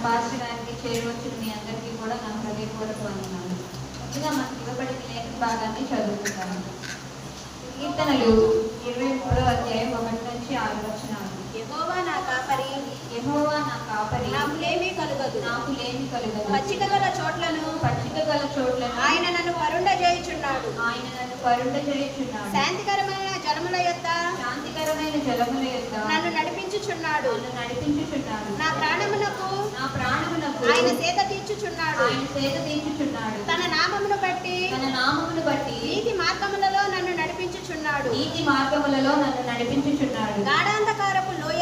సంభాషణానికి గారికి చేరవచ్చిన మీ అందరికీ కూడా నా హృదయపూర్వక వందనాలు. ముందుగా మనకి ఇవ్వబడిన లేఖన భాగాన్ని చదువుకుంటాను కీర్తనలు ఇరవై మూడో అధ్యాయం ఒకటి నుంచి ఆరు వచనాలు. యెహోవా నా కాపరి యెహోవా నా కాపరి. నాకు లేమి కలుగదు. నాకు లేమి కలుగదు. పచ్చిక గల చోట్లను పచ్చిక గల చోట్లను ఆయన నన్ను పరుండ చేయుచున్నాడు. ఆయన నన్ను కరుణ చేయుచున్నాడు. శాంతికరమైన జలముల యొక్క శాంతికరమైన జలముల యొక్క నన్ను నడిపించుచున్నాడు. నన్ను నడిపించుచున్నాడు. నా ప్రాణమునకు నా ప్రాణమునకు ఆయన సేద తీర్చుచున్నాడు. ఆయన సేద తీర్చుచున్నాడు. తన నామమును బట్టి తన నామమును బట్టి నీతి మార్గములలో నన్ను నడిపించుచున్నాడు. నీతి మార్గములలో నన్ను నడిపించుచున్నాడు. గాఢాంధకారపు లోయలో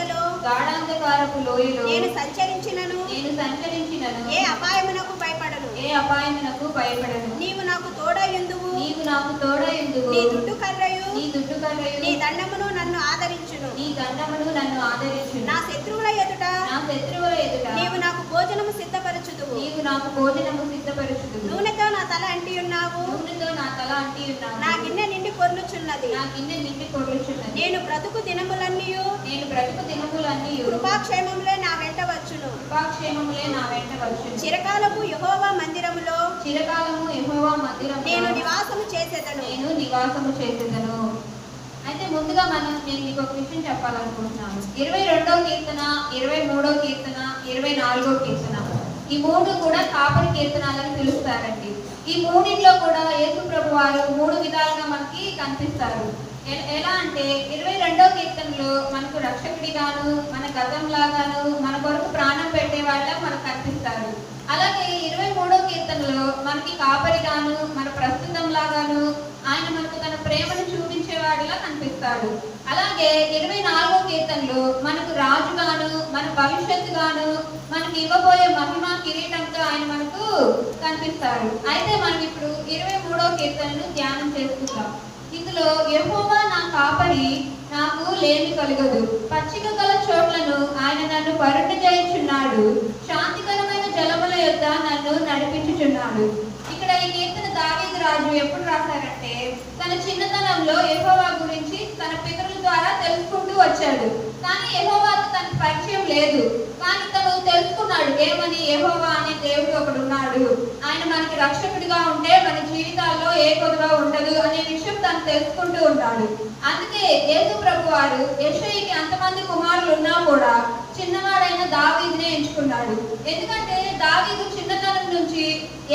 గాఢాంధకారపు లోయలో నేను సంచరించినను. నేను సంచరించినను. ఏ అపాయమునకు భయపడను. ఏ అపాయమునకు భయపడను. నీవు నాకు తోడయుందువు. నీవు నాకు తోడయందువు. నీ దుడ్డు కర్రయు నీ దుడ్డు కర్రయు నీ దండమును నన్ను ఆదరించును. నీ దండమును నన్ను ఆదరించు నా శత్రువుల ఎదుట. నా శత్రువుల ఎదుట. నీవు నాకు భోజనము సిద్ధపరచుదువు నీవు నాకు భోజనము సిద్ధపరచుదు నూనెతో నా తల అంటి ఉన్నావు. నూనెతో నా తల అంటి ఉన్నావు. నా గిన్నె నిండి పొర్లుచున్నది. నా గిన్నె నిండి కొడుచున్నది నేను బ్రతుకు దినములన్నీ నేను బ్రతుకు దినములన్నీ కృపాక్షేమములే నా వెంట వచ్చును. కృపాక్షేమములే నా వెంట వచ్చు చిరకాలపు యెహోవా మందిరములో. చిరకాలము యెహోవా మందిరం నేను నివాసము చేసేదను. నేను నివాసము చేసేదను. అయితే ముందుగా మనం నేను మీకు ఒక విషయం చెప్పాలనుకుంటున్నాను. ఇరవై రెండో కీర్తన ఇరవై మూడో కీర్తన ఇరవై నాలుగో కీర్తన. ఈ మూడు కూడా కాపరి అని పిలుస్తారండి. ఈ మూడింట్లో కూడా యేసు ప్రభు వారు మూడు విధాలుగా మనకి కనిపిస్తారు. ఎ- ఎలా అంటే ఇరవై రెండో కీర్తనలో మనకు రక్షకుడిగాను మన గతంలాగాను మన కొరకు ప్రాణం పెట్టే వాళ్ళ మనకు కనిపిస్తారు. అలాగే ఇరవై మూడో కీర్తనలో మనకి కాపరిగాను మన ప్రస్తుతం లాగాను ఆయన మనకు తన ప్రేమను చూపించేవాడిలా కనిపిస్తాడు. అలాగే ఇరవై నాలుగో కీర్తనలో మనకు రాజుగాను మన భవిష్యత్తుగాను మనకి ఇవ్వబోయే మహిమ కిరీటంతో ఆయన మనకు కనిపిస్తాడు. అయితే మనం ఇప్పుడు ఇరవై మూడో కీర్తనను ధ్యానం చేసుకుందాం. ఇందులో యెహోవా నా కాపరి నాకు లేమి కలగదు. పచ్చిక గల చోట్లను ఆయన నన్ను పరుట చేయుచున్నాడు. శాంతికరమైన జలముల యొక్క నన్ను నడిపించుచున్నాడు. ఇక్కడ ఈ కీర్తన రాజు ఎప్పుడు రాశారంటే తన చిన్నతనంలో యెహోవా గురించి తన పితరుల ద్వారా తెలుసుకుంటూ వచ్చాడు. కానీ యెహోవాతో తన పరిచయం లేదు. కానీ తను తెలుసుకున్నాడు ఏమని యెహోవా అనే దేవుడు ఒకడు ఉన్నాడు. ఆయన మనకి రక్షకుడిగా ఉంటే మన జీవితాల్లో ఏ కొద్దుగా ఉండదు అనే విషయం తను తెలుసుకుంటూ ఉన్నాడు అందుకే యేసు ప్రభు వారు యెషయికి అంతమంది కుమారులు ఉన్నా కూడా చిన్నవాడైన దావీదునే ఎంచుకున్నాడు. ఎందుకంటే దావీదు చిన్నతనం నుంచి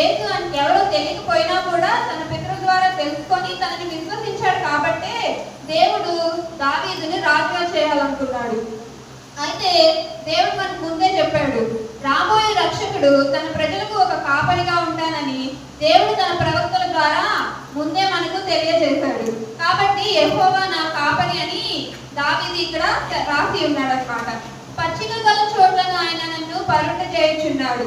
ఏదో అని ఎవరో తెలియకపోయినా కూడా తన పితృ ద్వారా తెలుసుకొని తనని విశ్వసించాడు కాబట్టే దేవుడు దావీదుని రాజుగా చేయాలనుకున్నాడు. అయితే దేవుడు మనకు ముందే చెప్పాడు రాబోయే రక్షకుడు తన ప్రజలకు ఒక కాపరిగా ఉంటానని దేవుడు తన ప్రవక్తల ద్వారా ముందే మనకు తెలియజేశాడు. కాబట్టి ఎహోవా నా కాపరి అని దావీది ఇక్కడ రాసి ఉన్నాడు అనమాట పచ్చిక గల చోట్లను ఆయన నన్ను పరుట చేయుచున్నాడు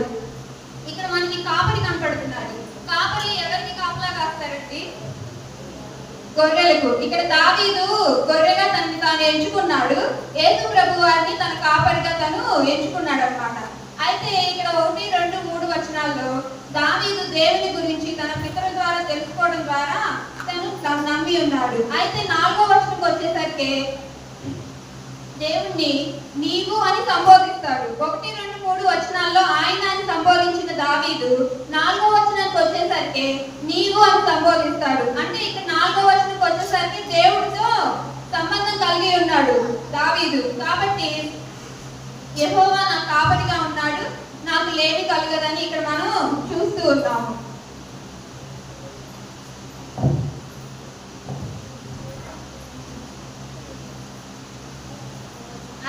ఇక్కడ మనకి కాపరి కనపడుతున్నాడు. కాపరి ఎవరికి కాపలా కాస్తారండి? గొర్రెలకు. ఇక్కడ దావీదు గొర్రెగా తనని తాను ఎంచుకున్నాడు. యేసు ప్రభు వారిని తన కాపరిగా తను ఎంచుకున్నాడు అన్నమాట అయితే ఇక్కడ ఒకటి రెండు మూడు వచనాల్లో దావీదు దేవుని గురించి తన పితరుల ద్వారా తెలుసుకోవడం ద్వారా తను నమ్మి ఉన్నాడు. అయితే నాలుగో వచనంకి వచ్చేసరికి దేవుణ్ణి నీవు అని సంబోధిస్తాడు. ఒకటి రెండు మూడు వచనాల్లో ఆయన అని సంబోధించిన దావీదు నాలుగో వచనానికి వచ్చేసరికి నీవు అని సంబోధిస్తాడు. అంటే ఇక్కడ నాలుగో వచనానికి వచ్చేసరికి దేవుడితో సంబంధం కలిగి ఉన్నాడు దావీదు. కాబట్టి యెహోవా నా కాపరిగా ఉన్నాడు. నాకు లేమి కలగదని ఇక్కడ మనం చూస్తూ ఉన్నాము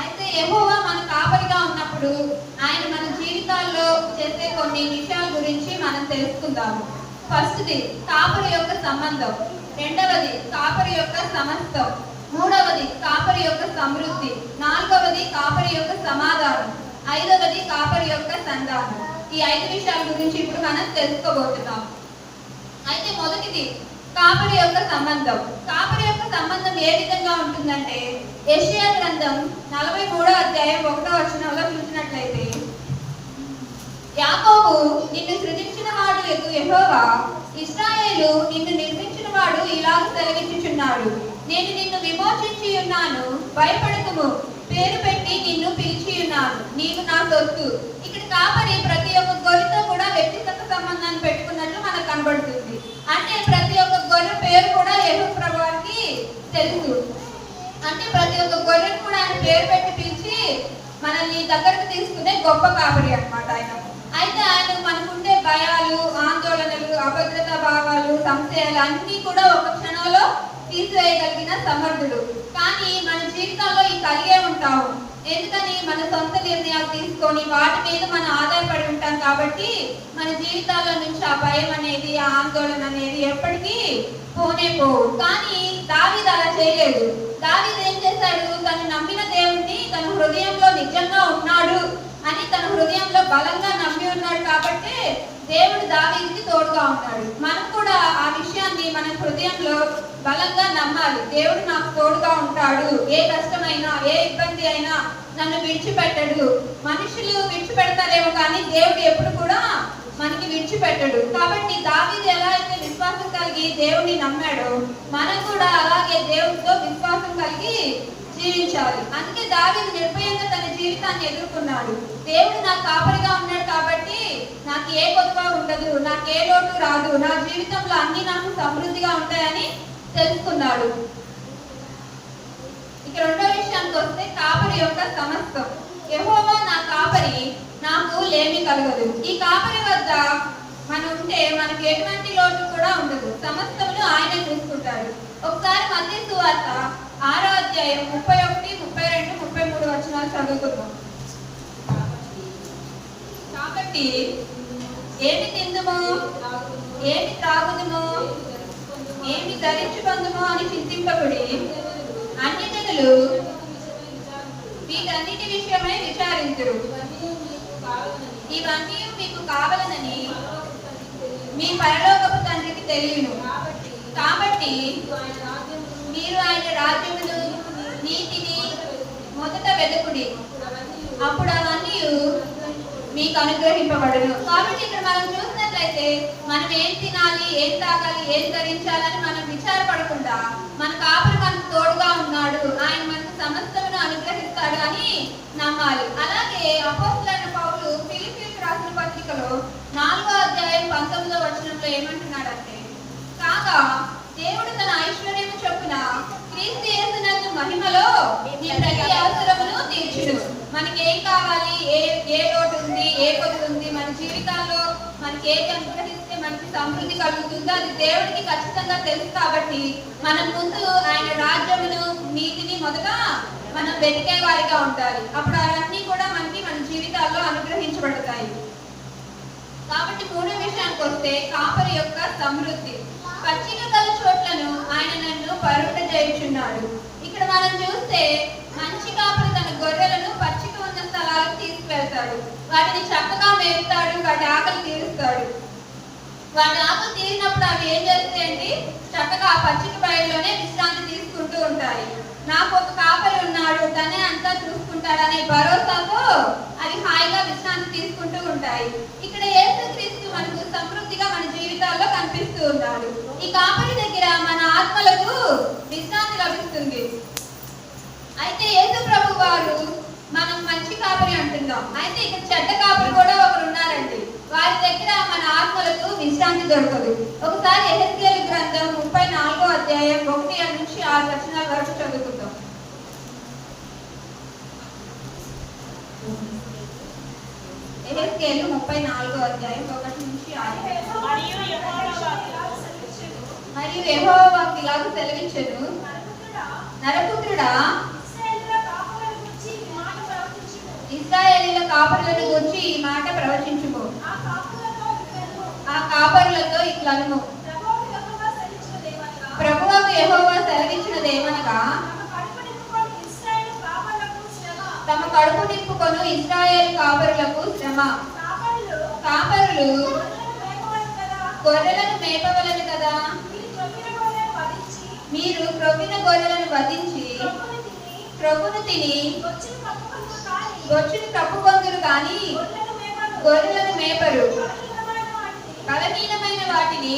అయితే యెహోవా మన కాపరిగా ఉన్నప్పుడు ఆయన మన జీవితాల్లో చేసే కొన్ని విషయాల గురించి మనం తెలుసుకుందాము. ఫస్ట్ది కాపరి యొక్క సంబంధం. రెండవది కాపరి యొక్క సమస్తం. మూడవది కాపరి యొక్క సమృద్ధి. నాలుగవది కాపరి యొక్క సమాధానం. ఐదవది కాపరి యొక్క సంధానం. ఈ ఐదు విషయాల గురించి ఇప్పుడు మనం తెలుసుకోబోతున్నాం. అయితే మొదటిది కాపరి యొక్క సంబంధం. కాపరి యొక్క సంబంధం ఏ విధంగా ఉంటుందంటే ఏషియా గ్రంథం నలభై మూడో అధ్యాయం ఒకటో వచనంలో చూసినట్లయితే యాకోబు నిన్ను సృజించిన వాడు ఎగు ఎహోవా ఇస్రాయేలు నిన్ను నిర్మించిన వాడు ఇలాగ తొలగించుచున్నాడు. నేను నిన్ను విమోచించి ఉన్నాను భయపడకము. పేరు పెట్టి నిన్ను పిలిచి ఉన్నాను నీవు నా సొత్తు. ఇక్కడ కాపరి ప్రతి ఒక్క గొరితో కూడా వ్యక్తిగత సంబంధాన్ని పెట్టుకున్నట్లు మనకు కనబడుతుంది. అంటే ప్రతి ఒక్క గొర్రె పేరు కూడా యహూ ప్రభువానికి తెలుసు అంటే ప్రతి ఒక్క గొర్రెను కూడా ఆయన పేరు పెట్టి పిలిచి మనల్ని దగ్గరకు తీసుకునే గొప్ప కాపరి అనమాట ఆయన. అయితే ఆయన మనకుండే భయాలు ఆందోళనలు అభద్రత భావాలు సంశయాలు అన్నీ కూడా ఒక క్షణంలో తీసివేయగలిగిన సమర్థుడు. కానీ మన జీవితంలో ఈ కలిగే ఉంటాము. ఎందుకని మన సొంత నిర్ణయాలు తీసుకొని వాటి మీద మనం ఆధారపడి ఉంటాం కాబట్టి మన జీవితాల్లో నుంచి ఆ భయం అనేది ఆ ఆందోళన అనేది ఎప్పటికీ పోనే పోవు. కానీ దావీదు అలా చేయలేదు. దావీదు ఏం చేశాడు? తను నమ్మిన దేవుణ్ణి తన హృదయంలో నిజంగా ఉన్నాడు అని తన హృదయంలో బలంగా నమ్మి ఉన్నాడు కాబట్టి దేవుడు దావీదికి తోడుగా ఉన్నాడు మనం కూడా ఆ విషయాన్ని మన హృదయంలో బలంగా నమ్మాలి. దేవుడు నాకు తోడుగా ఉంటాడు. ఏ కష్టమైనా ఏ ఇబ్బంది అయినా నన్ను విడిచిపెట్టడు. మనుషులు విడిచిపెడతారేమో కానీ దేవుడు ఎప్పుడు కూడా మనకి విడిచిపెట్టడు. కాబట్టి దావీదు ఎలా అయితే విశ్వాసం కలిగి దేవుడిని నమ్మాడో మనం కూడా అలాగే దేవుడితో విశ్వాసం కలిగి జీవించాలి. అందుకే దావీదు నిర్భయంగా తన జీవితాన్ని ఎదుర్కొన్నాడు. దేవుడు నాకు కాపరిగా ఉన్నాడు కాబట్టి నాకు ఏ కొత్త ఉండదు నాకు ఏ లోటు రాదు. నా జీవితంలో అన్ని నాకు సమృద్ధిగా ఉంటాయని తెలుసుకున్నాడు. ఇక రెండో విషయానికి వస్తే కాపరి యొక్క సమస్తం. యెహోవా నా కాపరి నాకు లేమి కలగదు. ఈ కాపరి వద్ద మనం ఉంటే మనకి ఎటువంటి లోటు కూడా ఉండదు. సమస్తమును ఆయన చూసుకుంటాడు. ఒకసారి మధ్య సువార్త ఆరో అధ్యాయం ముప్పై ఒకటి ముప్పై రెండు ముప్పై మూడు వచనాలు చదువుకుందాం. కాబట్టి ఏమి తిందుము ఏమి త్రాగుదుము ఏమి ధరించుకుందుము అని అన్ని అన్యజనులు వీటన్నిటి విషయమై విచారించరు ఇవన్నీ మీకు కావాలనని మీ పరలోకపు తండ్రికి తెలియను. కాబట్టి మీరు ఆయన రాజ్యమును నీతిని మొదట వెతుకుడి. అప్పుడు అవన్నీ మీకు అనుగ్రహింపబడను. కాబట్టి ఇక్కడ మనం చూసినట్లయితే మనం ఏం తినాలి ఏం తాగాలి ఏం ధరించాలని మనం విచారపడకుండా మన కాపురి మనకు తోడుగా ఉన్నాడు ఆయన మనకు సమస్తమును అనుగ్రహిస్తాడు అని నమ్మాలి అలాగే అపోస్తులైన పౌలు ఫిలిపిలకు రాసిన పత్రికలో నాలుగో అధ్యాయం పంతొమ్మిదో ఏమంటున్నాడంటే కాగా దేవుడు తన ఐశ్వర్యము చొప్పున క్రీస్తు యేసునందు మహిమలో నీ ప్రతి అవసరమును తీర్చుడు. మనకి ఏం కావాలి? ఏ ఏ లోటు ఉంది? ఏ కొద్ది ఉంది? మన జీవితాల్లో మనకి ఏది అనుగ్రహిస్తే మనకి సమృద్ధి కలుగుతుందో అది దేవుడికి ఖచ్చితంగా తెలుసు కాబట్టి మనం ముందు ఆయన రాజ్యమును నీతిని మొదట మనం వెతికే వారిగా ఉండాలి. అప్పుడు అవన్నీ కూడా మనకి మన జీవితాల్లో అనుగ్రహించబడతాయి. కాబట్టి మూడో విషయానికి వస్తే కాపరి యొక్క సమృద్ధి. పచ్చిక గల చోట్లను ఆయన నన్ను పరుట చేయుచున్నాడు. ఇక్కడ మనం చూస్తే మంచి కాపరి తన గొర్రెలను పచ్చిక ఉన్న స్థలాలకు తీసుకువెళ్తాడు. వాటిని చక్కగా మేపుతాడు వాటి ఆకలి తీరుస్తాడు. వాటి ఆకలి తీరినప్పుడు అవి ఏం చేస్తాయండి చక్కగా ఆ పచ్చిక బయలులోనే విశ్రాంతి తీసుకుంటూ ఉంటాయి. నాకు ఒక కాపరి ఉన్నాడు తనే అంతా చూసుకుంటాడనే భరోసాతో అవి హాయిగా విశ్రాంతి తీసుకుంటూ ఉంటాయి. ఇక్కడ యేసుక్రీస్తు మనకు సమృద్ధిగా మన జీవితాల్లో కనిపిస్తూ ఉన్నాడు. ఈ కాపరి దగ్గర మన ఆత్మలకు విశ్రాంతి లభిస్తుంది. అయితే యేసు ప్రభు వారు మనం మంచి కాపరి అంటున్నాం. అయితే ఇక్కడ చెడ్డ కాపరి కూడా ఒకరు ఉన్నారండి. వారి దగ్గర మన ఆత్మలకు విశ్రాంతి దొరకదు. ఒకసారి ఎహెస్కేల్ గ్రంథం ముప్పై నాలుగో అధ్యాయం ఒకటి నుంచి ఆరు వచనాల వరకు చదువుతుంది ఎహెస్కేల్ ముప్పై నాలుగో అధ్యాయం ఒకటి నుంచి మరియు యెహోవా వాక్కు సెలవిచ్చెను. మరియు యెహోవా ఇలాగ సెలవిచ్చెను. నరపుత్రుడా. ఇస్రాయేలీల కాపరులను గురించి ఈ మాట ప్రవచించుము. ఆ కాపరులతో ఇట్లను ప్రభువుకు యెహోవా సెలవిచ్చినదేమనగా తమ కడుపు నింపుకొను ఇస్రాయేల్ కాపరులకు శ్రమ. కాపరులు గొర్రెలను కదా, మేపవలను కదా? మీరు గొర్రెలను వధించి, క్రొవ్విన గొర్రెలను వధించి త్రొక్కుని తిని, క్రొవ్వును తిని బొచ్చును కప్పుకొందురు గొర్రెలను మేపరు. బలహీనమైన వాటిని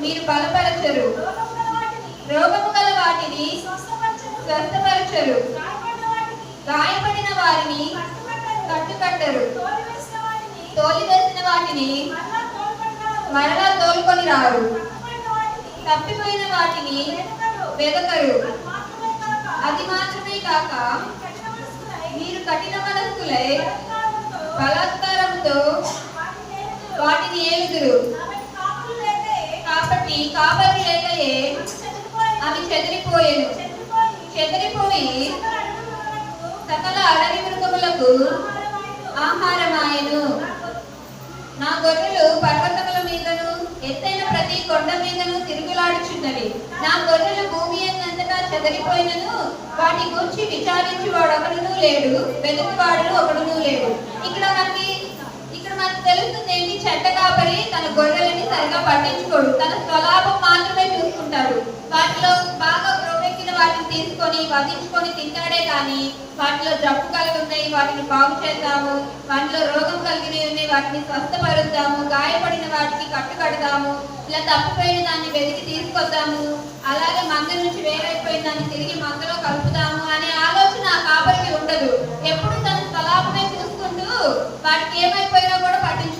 మీరు బలపరచరు. రోగము గల వాటిని స్వస్థపరచరు. గాయపడిన వారిని కట్టుకట్టరు. తోలివేసిన వాటిని మరలా తోలుకొని రారు. తప్పిపోయిన వాటిని వెదకరు. అది మాత్రమే కాక మీరు కఠిన మనస్సులై బలాత్కారంతో వాటిని ఏలుదురు. కాబట్టి కాపరి లేకయే అవి చెదిరిపోయాను. చెదిరిపోయి సకల అడవి మృగములకు ఆహారమాయను. నా గొర్రెలు పర్వతముల మీదను ఎత్తైన ప్రతి కొండ మీదను తిరుగులాడుచున్నవి. నా గొర్రెలు భూమి అంతటా చెదరిపోయినను వాటి గురించి విచారించి వాడు ఒకడును లేడు వెతుకువాడు ఒకడును లేడు. ఇక్కడ మనకి ఇక్కడ మనకు తెలుస్తుంది ఏంటి చెడ్డ కాపరి తన గొర్రెలని సరిగా పట్టించుకోడు. తన స్వలాభం మాత్రమే చూసుకుంటాడు. వాటిలో బాగా వాటిని తీసుకొని వధించుకొని తింటాడే కానీ వాటిలో జబ్బు కలిగి ఉన్నాయి వాటిని బాగు చేద్దాము వాటిలో రోగం కలిగినవి ఉన్నాయి వాటిని స్వస్థపరుద్దాము గాయపడిన వాటికి కట్టుకడదాము ఇలా తప్పిపోయిన దాన్ని వెతికి తీసుకొద్దాము అలాగే మంద నుంచి వేరైపోయిన దాన్ని తిరిగి మందలో కలుపుదాము అనే ఆలోచన ఆ కాపరికి ఉండదు. ఎప్పుడు తన స్వలాభమే చూసుకుంటూ వాటికి ఏమైపోయినా కూడా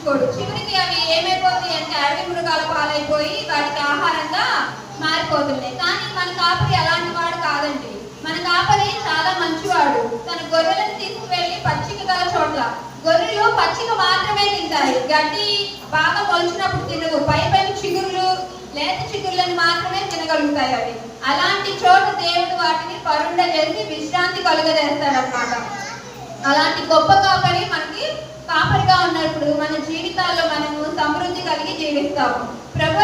పట్టించుకోడు చివరికి అవి ఏమైపోతాయి అంటే అడవి మృగాల పాలైపోయి వాటికి ఆహారంగా మారిపోతున్నాయి. కానీ మన కాపరి అలాంటి వాడు కాదండి. మన కాపరి చాలా మంచివాడు. తన గొర్రెలను తీసుకువెళ్ళి పచ్చిక గల చోట్ల గొర్రెలు పచ్చిక మాత్రమే తింటాయి. గడ్డి బాగా పొలిచినప్పుడు తినవు. పై పైన చిగురులు లేత చిగురులను మాత్రమే తినగలుగుతాయి అవి. అలాంటి చోట దేవుడు వాటిని పరుండ చేసి విశ్రాంతి కలుగజేస్తాడన్నమాట అలాంటి గొప్ప కాపరి మనకి కాపరిగా ఉన్నప్పుడు మన జీవితాల్లో మనము సమృద్ధి కలిగి జీవిస్తాము. ప్రభు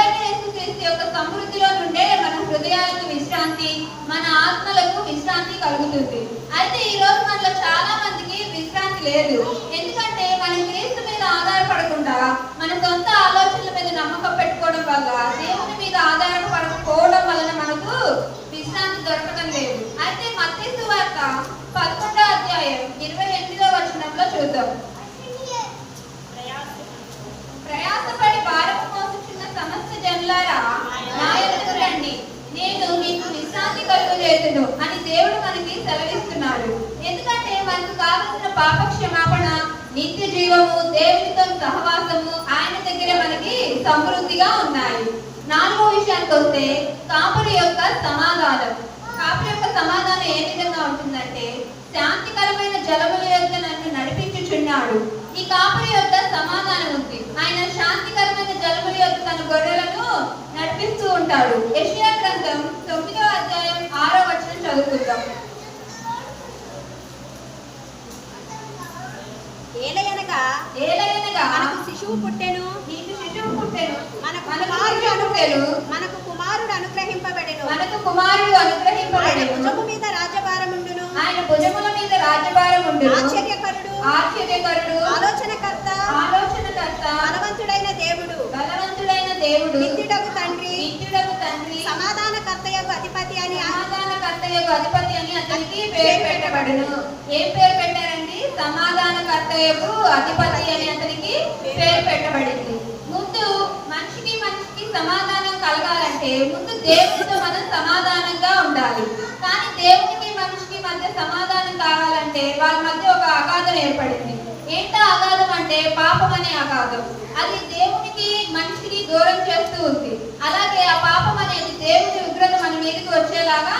చేసే యొక్క సమృద్ధిలో నుండే మన హృదయాలకు విశ్రాంతి మన ఆత్మలకు విశ్రాంతి కలుగుతుంది. అయితే ఈ రోజు మనలో చాలా మందికి విశ్రాంతి లేదు. ఎందుకంటే మనం క్రీస్తు మీద ఆధారపడకుండా మన సొంత ఆలోచనల మీద నమ్మకం పెట్టుకోవడం వల్ల దేవుని మీద ఆధారపడకపోవడం వలన మనకు విశ్రాంతి దొరకడం లేదు. అయితే మత్స్సు వార్త పదకొండో అధ్యాయం ఇరవై ఎనిమిదో వచనంలో చూద్దాం. ప్రయాసపడి భారము మోసుచున్న సమస్త జనులారా నా ఎదురు రండి. నేను మీకు విశ్రాంతి కలుగజేతును అని దేవుడు మనకి సెలవిస్తున్నాడు. ఎందుకంటే మనకు కావలసిన పాప క్షమాపణ నిత్య జీవము దేవునితో సహవాసము ఆయన దగ్గర మనకి సమృద్ధిగా ఉన్నాయి. నాలుగో విషయానికి వస్తే కాపురి యొక్క సమాధానం. కాపురి యొక్క సమాధానం ఏ విధంగా ఉంటుందంటే శాంతికరమైన జలముల యొక్క నన్ను నడిపించుచున్నాడు. కాపరి యొక్క సమాధానం ఉంది. ఆయన శాంతికరమైన జలముల యొక్క తన గొర్రెలను నడిపిస్తూ ఉంటాడు. యెషయా గ్రంథం తొమ్మిదో అధ్యాయం ఆరో వచనం చదువుకుందాం. ఏలయనగా ఏలయనగా మనకు శిశువు పుట్టెను. నీకు శిశువు పుట్టెను. మనకు కుమారుడు అనుగ్రహి- మనకు కుమారుడు అనుగ్రహింపబడెను. మనకు కుమారుడు అనుగ్రహింపబడెను. భుజము మీద రాజభారముండును ఆయన భుజముల మీద రాజ్యభారం ఉండును ఆశ్చర్యకరుడు. ఆశ్చర్యకరుడు. ఆలోచనకర్త. ఆలోచనకర్త. బలవంతుడైన దేవుడు. బలవంతుడైన దేవుడు. నిత్యుడగు తండ్రి. నిత్యుడకు తండ్రి. సమాధానకర్త యొక్క అధిపతి అని సమాధానకర్త యొక్క అధిపతి అని అతనికి పేరు పెట్టబడును. ఏం పేరు పెట్టారండి? సమాధానకర్త యొక్క అధిపతి అని అతనికి పేరు పెట్టబడింది. ముందు మనిషికి మనిషికి సమాధానం కలగాలంటే ముందు దేవునితో మనం సమాధానంగా ఉండాలి. కానీ దేవునికి మనిషికి మధ్య సమాధానం కావాలంటే వాళ్ళ మధ్య ఒక అగాధం ఏర్పడింది. ఏంటో అగాధం అంటే పాపం అనే అగాధం అది దేవునికి మనిషికి దూరం చేస్తూ ఉంది. అలాగే ఆ పాపం అనేది దేవుని ఉగ్రత మన మీదకి వచ్చేలాగా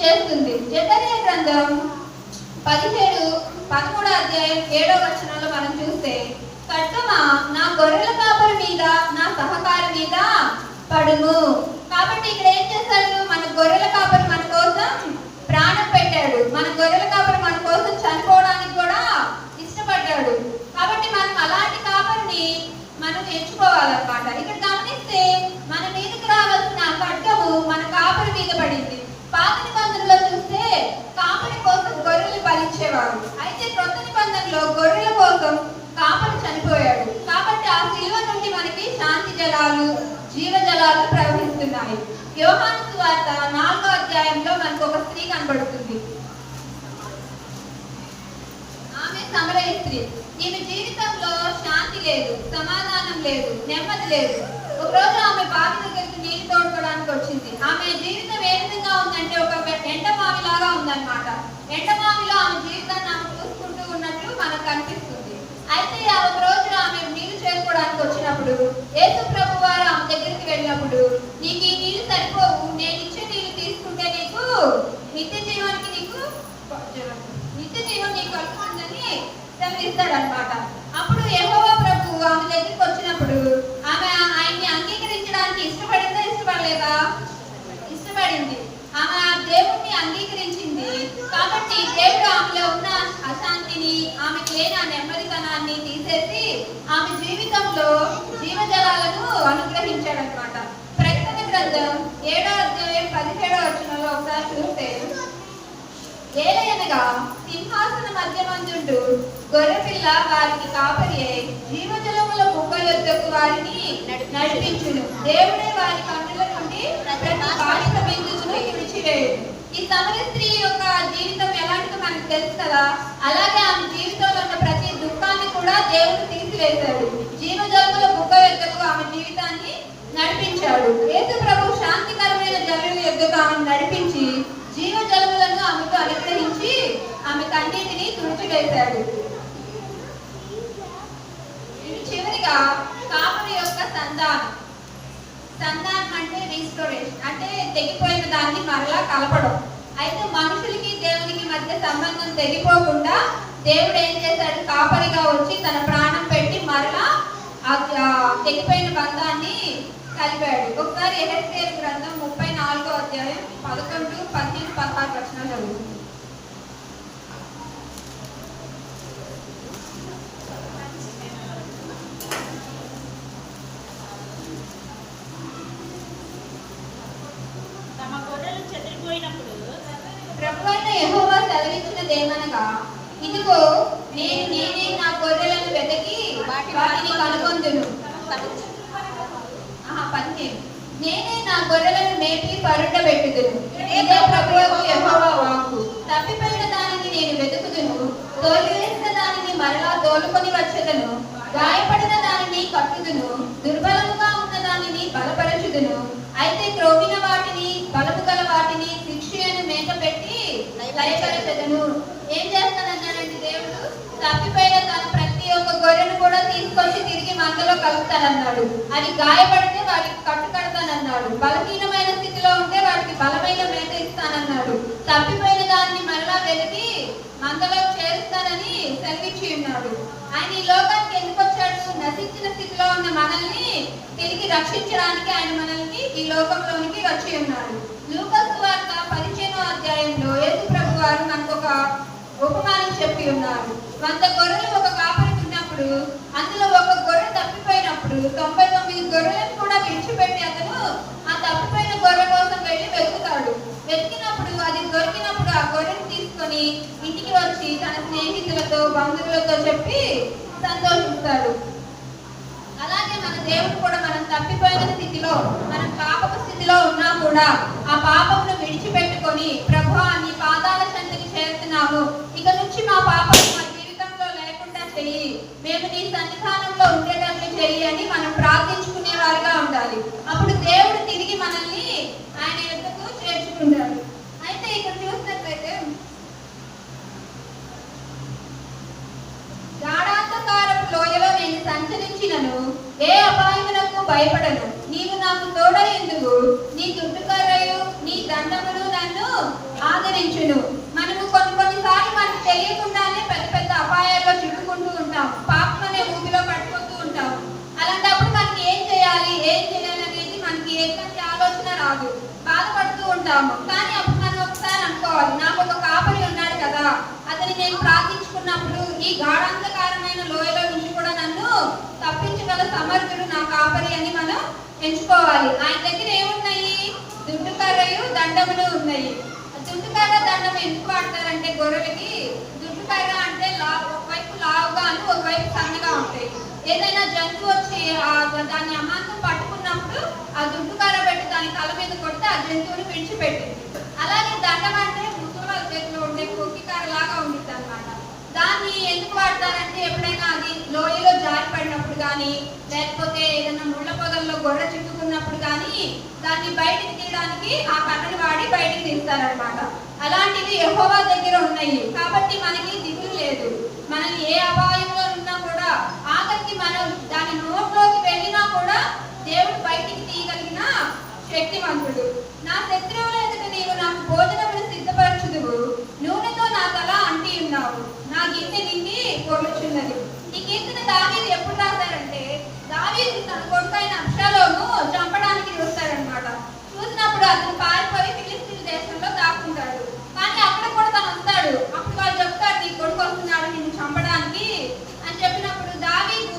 చేస్తుంది. జకర్య గ్రంథం పదిహేడు పదమూడో అధ్యాయం ఏడో వచనంలో మనం చూస్తే కట్కమా నా గొర్రెల కాపరి మీద నా సహకారి మీద పడుము. కాబట్టి ఇక్కడ ఏం చేశాడు? మన గొర్రెల కాపరి మన కోసం ప్రాణం పెట్టాడు. మన గొర్రెల కాపరి మన కోసం చనిపోవడానికి కూడా ఇష్టపడ్డాడు. కాబట్టి మనం అలాంటి కాపరిని మనం ఎంచుకోవాలన్నమాట. ఇక్కడ గమనిస్తే మన మీదకి రావాల్సిన ఆ ఖడ్గము మన కాపరి మీద పడింది. పాత నిబంధనలో చూస్తే కాపరి కోసం గొర్రెలు బలించేవారు అయితే క్రొత్త నిబంధనలో గొర్రెల కోసం కాపరి చనిపోయాడు. కాబట్టి ఆ శిలువ నుండి మనకి శాంతి జలాలు జీవ జలాలు ప్రవహిస్తున్నాయి. యోహాను సువార్త నాలుగో అధ్యాయంలో మనకు ఒక స్త్రీ కనబడుతుంది. ఆమె సమరయ స్త్రీ. ఈమె జీవితంలో శాంతి లేదు సమాధానం లేదు నెమ్మది లేదు. ఒక రోజు ఆమె బావి దగ్గరికి నీళ్ళు తోడుకోవడానికి వచ్చింది. ఆమె జీవితం ఏ విధంగా ఉందంటే ఒక ఎండమావిలాగా ఉందన్నమాట. ఎండమావిలో ఆమె జీవితాన్ని ఆమె చూసుకుంటూ ఉన్నట్లు మనకు కనిపిస్తుంది అయితే ఆ ఒక రోజు ఆమె నీళ్ళు చేసుకోవడానికి వచ్చినప్పుడు యేసు ప్రభు వారు ఆమె దగ్గరికి వెళ్ళినప్పుడు నీకు ఈ నీళ్ళు సరిపోవు. నేను ఇచ్చే నీళ్ళు తీసుకుంటే నీకు నిత్య జీవానికి నీకు నిత్య జీవం నీకు కలుగుతుందని కనిపిస్తాడనమాట అప్పుడు యెహోవా ప్రభు ఆమె దగ్గరికి వచ్చినప్పుడు ఆమె అంగీకరించడానికి ఇష్టపడిందా ఇష్టపడలేదా? ఇష్టపడింది. ఆమె ఆ దేవుణ్ణి అంగీకరించింది. కాబట్టి దేవుడు ఆమెలో ఉన్న అశాంతిని ఆమెకి లేని ఆ నెమ్మదితనాన్ని తీసేసి ఆమె జీవితంలో జీవజలాలను అనుగ్రహించాడనమాట. ప్రకటన గ్రంథం ఏడో అధ్యాయం పదిహేడో వచనంలో ఒకసారి చూస్తే ఏలయనగా సింహాసన మధ్యమందుండు గొర్రెపిల్ల వారికి కాపరియే జీవజల వద్దకు వారిని నడిపించును. దేవుడే వారి కన్నుల నుండి ప్రతి బిందుచును బిందువును ఈ సమర స్త్రీ యొక్క జీవితం ఎలాంటిదో మనకు తెలుసు కదా? అలాగే ఆమె జీవితంలో ఉన్న ప్రతి దుఃఖాన్ని కూడా దేవుడు తీసివేశాడు. జీవజలముల బుక్క యొద్దకు ఆమె జీవితాన్ని నడిపించాడు. యేసు ప్రభు శాంతికరమైన జలం యొక్కకు ఆమెను నడిపించి జీవజలములను ఆమెకు అనుగ్రహించి ఆమె కన్నీటిని తుడిచివేశాడు. కాపరి యొక్క సంతానం సంతానం అంటే రీస్టోరేషన్ అంటే తెగిపోయిన దాన్ని మరలా కలపడం. అయితే మనుషులకి దేవునికి మధ్య సంబంధం తెగిపోకుండా దేవుడు ఏం చేశాడు? కాపరిగా వచ్చి తన ప్రాణం పెట్టి మరలా తెగిపోయిన బంధాన్ని కలిపాడు. ఒకసారి ఎహెస్కేల్ గ్రంథం ముప్పై నాలుగో అధ్యాయం పదకొండు పద్దెనిమిది పదహారు వచనాలు చదువుతుంది ఏమనగా ఇదిగో నేను నేనే నా గొర్రెలను వెతకి వాటిని కనుగొందును. ఆహా, నేనే నా గొర్రెలను మేపి పరుండబెట్టుదును ఇదే ప్రభువుకు యెహోవా వాక్కు. తప్పిపోయిన దానిని నేను వెతుకుదును. తోలివేసిన దానిని మరలా తోలుకొని వచ్చేదను. గాయపడిన దానిని కట్టుదును. దుర్బలముగా ఉన్న దానిని బలపరచుదును. అయితే క్రోగిన వాటిని బలము గల వాటిని లయపరచదును ఏం చేస్తానన్నాడండి దేవుడు తప్పిపోయిన తన ప్రతి ఒక్క గొర్రెను కూడా తీసుకొచ్చి తిరిగి మందలో కలుపుతానన్నాడు. అది గాయపడితే వాడికి కట్టు కడతానన్నాడు. బలహీనమైన స్థితిలో ఉంటే వాడికి బలమైన మేత ఇస్తానన్నాడు. తప్పిపోయిన దాన్ని మరలా వెలికి మందలో చేరుస్తానని సెలవిచ్చి ఉన్నాడు. ఆయన ఈ లోకానికి ఎందుకు వచ్చాడు? నశించిన స్థితిలో ఉన్న మనల్ని తిరిగి రక్షించడానికి ఆయన మనల్ని ఈ లోకంలోనికి వచ్చి ఉన్నాడు. లూకస్ వార్త పదిహేనో అధ్యాయంలో యేసు ప్రభు వారు మనకు ఒక ఉపమానం చెప్పి ఉన్నారు. వంద గొర్రెలు ఒక కాపరికి ఉన్నప్పుడు అందులో ఒక గొర్రె తప్పిపోయినప్పుడు తొంభై తొమ్మిది గొర్రెలను కూడా విడిచిపెట్టి అతను ఆ తప్పిపోయిన గొర్రె కోసం వెళ్ళి వెతుకుతాడు. వెతికినప్పుడు అది దొరికినప్పుడు ఆ గొర్రెను తీసుకొని ఇంటికి వచ్చి తన స్నేహితులతో బంధువులతో చెప్పి సంతోషిస్తాడు. అలాగే మన దేవుడు కూడా మనం తప్పిపోయిన స్థితిలో మనం పాపపు స్థితిలో ఉన్నా కూడా ఆ పాపమును పెట్టుకొని ప్రభా నీ పాదాల చెంతకి చేరుతున్నాము ఇక నుంచి మా పాప మా జీవితంలో లేకుండా చెయ్యి. మేము నీ సన్నిధానంలో ఉండేటట్లు చెయ్యి అని మనం ప్రార్థించుకునే వారిగా ఉండాలి. అప్పుడు దేవుడు తిరిగి మనల్ని ఆయన ఎందుకు చేర్చుకుంటాడు. అయితే ఇక్కడ చూసినట్లయితే గాఢాంధకారపు లోయలో నేను సంచరించినను. ఏ అపాయమునకు భయపడను. నీవు నాకు తోడయ్యేందుకు నీ చుట్టుకర్రయు నీ దండములు ఆదరించును మనము కొన్ని కొన్నిసార్లు మనకు తెలియకుండానే పెద్ద పెద్ద అపాయాల్లో చిక్కుకుంటూ ఉంటాం పాపం అనే ఊపిలో పడిపోతూ ఉంటాం అలాంటప్పుడు మనకి ఏం చేయాలి ఏం చేయాలి అనేది మనకి ఎటువంటి ఆలోచన రాదు. బాధపడుతూ ఉంటాము. కానీ అప్పుడు మనం ఒకసారి అనుకోవాలి. నాకు ఒక కాపరి ఉన్నాడు కదా. అతని నేను ప్రార్థించుకున్నప్పుడు ఈ గాఢాంధకారమైన లోయలో నుంచి కూడా నన్ను తప్పించగల సమర్థుడు నా కాపరి అని మనం ఎంచుకోవాలి. ఆయన దగ్గర ఏమున్నాయి? దుడ్డు కర్రయు దండములు ఉన్నాయి. దుడ్డు దండం ఎందుకు వాడతారంటే గొర్రెలకి దుడ్డు అంటే లా ఒకవైపు లావుగాను ఒకవైపు సన్నగా ఉంటాయి. ఏదైనా జంతువు వచ్చి దాన్ని అమాంతం పట్టుకున్నప్పుడు ఆ దుడ్డు పెట్టి దాని తల మీద కొడితే ఆ జంతువుని విడిచిపెట్టింది. అలాగే దండం అంటే ముసలి వాళ్ళ చేతిలో ఉండే కొక్కి కర్ర లాగా అనమాట దాన్ని ఎందుకు వాడతారంటే ఎప్పుడైనా అది లోయలో జారి పడినప్పుడు కానీ లేకపోతే ఏదైనా ముళ్ళ పొదల్లో గొర్రె చిక్కుకున్నప్పుడు కానీ దాన్ని బయటికి తీయడానికి ఆ కర్రను వాడి బయటికి తీస్తారనమాట అలాంటివి యెహోవా దగ్గర ఉన్నాయి. కాబట్టి మనకి దిగులు లేదు. మనల్ని ఏ అపాయంలో ఉన్నా కూడా ఆఖరికి మనం దాని నోట్లోకి వెళ్ళినా కూడా దేవుడు బయటికి తీయగలిగిన శక్తివంతుడు నా శత్రువులు కొనుచున్నది ఈ కీర్తన దావీదు ఎప్పుడు రాశారంటే దావీదు తన కొడుకు అయిన అక్షలోను చంపడానికి చూస్తారనమాట చూసినప్పుడు అతను పారిపోయి ఫిలిస్తీన్ దేశంలో దాక్కుంటాడు. కానీ అక్కడ కూడా తను వస్తాడు. అప్పుడు వాళ్ళు చెప్తారు నీ కొడుకు వస్తున్నాడు నిన్ను చంపడానికి అని చెప్పినప్పుడు దావీదు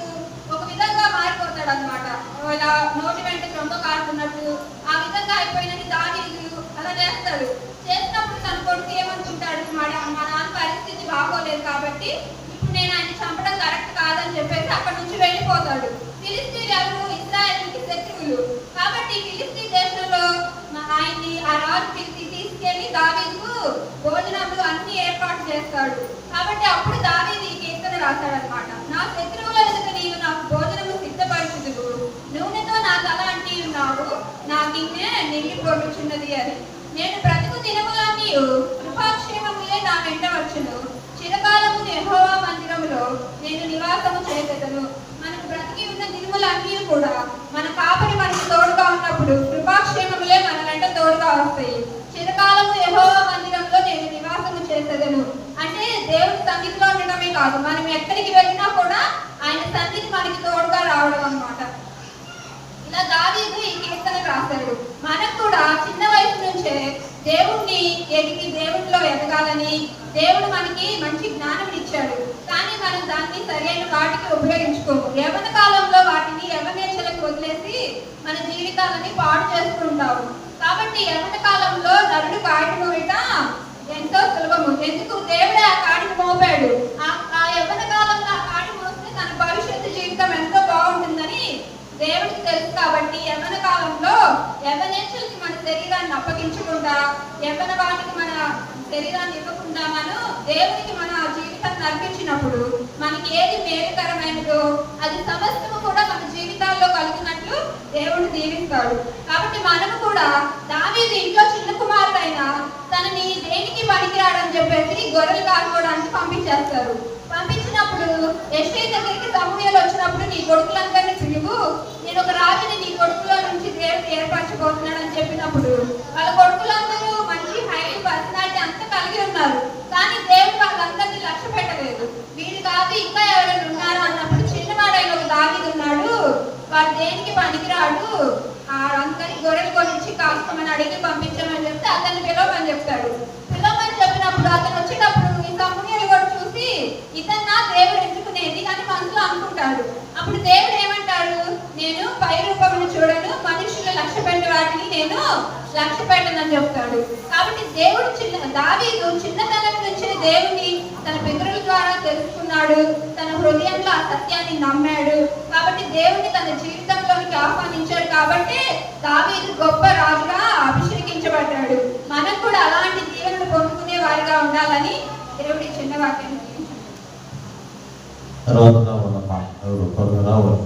ఒక విధంగా మారిపోతాడు అనమాట ఇలా నోటి వెంట చొంక కారుతున్నట్టు ఆ విధంగా అయిపోయినని దావీదు అలా చేస్తాడు. చేసినప్పుడు తన కొడుకు ఏమనుకుంటాడు? మా మా నాన్న పరిస్థితి బాగోలేదు కాబట్టి ఇస్రాయల్కి కాబట్టి ఫిలిస్తీ దేశంలో మా ఆయన్ని ఆ రాజు పిలిచి తీసుకెళ్ళి దావీదుకు భోజనాలు అన్ని ఏర్పాటు చేస్తాడు. కాబట్టి అప్పుడు దావీదు ఈ కీర్తన రాశాడనమాట నా శత్రువుల ఎదుట నీవు నాకు భోజనము సిద్ధపరచుదువు. నూనెతో నా తల అంటి ఉన్నావు. నా గిన్నె నిండి అని నేను బ్రతుకు దినములన్నీ కృపాక్షేమములే నా వెంట వచ్చును. చిరకాలము యెహోవా మందిరములో నేను నివాసము చేసేదను బ్రతికి ఉన్న దినములన్నీ కూడా మన కాపరి మనకు తోడుగా ఉన్నప్పుడు కృపాక్షేమములే మన వెంట తోడుగా వస్తాయి. చిరకాలము యెహోవా మందిరంలో నేను నివాసము చేసేదను. అంటే దేవుడి సన్నిధిలో ఉండడమే కాదు మనం ఎక్కడికి వెళ్ళినా కూడా ఆయన సన్నిధి మనకి తోడుగా రావడం అన్నమాట. ఇలా దావీదు ఈ కీర్తన రాశాడు. మనకు కూడా చిన్న వయసు నుంచే దేవుణ్ణి ఎదిగి దేవుడిలో ఎదగాలని దేవుడు మనకి మంచి జ్ఞానం ఇచ్చాడు. కానీ మనం దాన్ని సరైన వాటికి ఉపయోగించుకోము. యవన కాలంలో వాటిని యవనేచ్ఛలకు వదిలేసి మన జీవితాలని పాడు చేస్తుంటాము కాబట్టి యవన కాలంలో నరుడు కాడి మోయట ఎంతో సులభము. ఎందుకు? దేవుడే ఆ కాడిని మోపాడు. ఆ యవన యవ్వన కాలంలో ఆ కాడి మోస్తే తన భవిష్యత్తు జీవితం ఎంతో బాగుంటుందని దేవుడికి తెలుసు కాబట్టి యవన కాలంలో యవ్వనేచ్చులకి మన శరీరాన్ని అప్పగించకుండా యవన వాటికి మన శరీరాన్ని ఇవ్వకుండా మనం దేవునికి మన జీవితాన్ని అర్పించినప్పుడు మనకి ఏది మేలుకరమైనదో అది సమస్తము కూడా మన జీవితాల్లో కలిగినట్లు దేవుడు దీవిస్తాడు కాబట్టి మనం కూడా దావీది ఇంట్లో చిన్న కుమారుడైన తనని దేనికి పనికిరాడని చెప్పేసి గొర్రెలు కాసుకోవడానికి పంపించేస్తారు. పంపించినప్పుడు ఎస్టీ దగ్గరికి సమూహలు వచ్చినప్పుడు నీ కొడుకులందరినీ పిలువు నేను ఒక రాజుని నీ కొడుకులో నుంచి దేవుడు ఏర్పరచబోతున్నాడని చెప్పినప్పుడు వాళ్ళ కొడుకులందరూ మంచి హైట్ అంతా కలిగి ఉన్నారు. కానీ దేవుడు వాళ్ళందరినీ లక్ష్య పెట్టలేదు. వీడు కాదు ఇంకా ఎవరైనా ఉన్నారా అన్నప్పుడు చిన్నవాడైన ఒక దావీదు ఉన్నాడు. వాడు దేనికి పనికిరాడు? ఆ అందరి గొర్రెలు కొనిచ్చి కాసుకోమని అడిగి పంపించమని చెప్తే అతన్ని పిలవమని చెప్తాడు. పిలవమని చెప్పినప్పుడు అతను వచ్చేటప్పుడు ఈ సమూహాలు కూడా చూసి ఇతన్నా దేవుడు ఎంచుకునేది అని మనసులో అనుకుంటాడు. అప్పుడు దేవుడు ఏమంటాడు నేను పై రూపమును చూడను మనుషులు లక్ష్య పెట్టే వాటిని నేను లక్ష్య పెట్టనని చెప్తాడు. కాబట్టి దేవుడు చిన్న దావీదు చిన్నతనం నుంచి దేవుని తన పితరుల ద్వారా తెలుసుకున్నాడు. తన హృదయంలో ఆ సత్యాన్ని నమ్మాడు. కాబట్టి దేవుని తన జీవితంలోనికి ఆహ్వానించాడు. కాబట్టి దావీదు గొప్ప రాజుగా అభిషేకించబడ్డాడు. మనం కూడా అలాంటి దీవెనలు పొందుకునే వారిగా ఉండాలని దేవుడి చిన్న వాక్యం తర్వాత ఉన్న ఎవరు? త్వరగా రావాలి.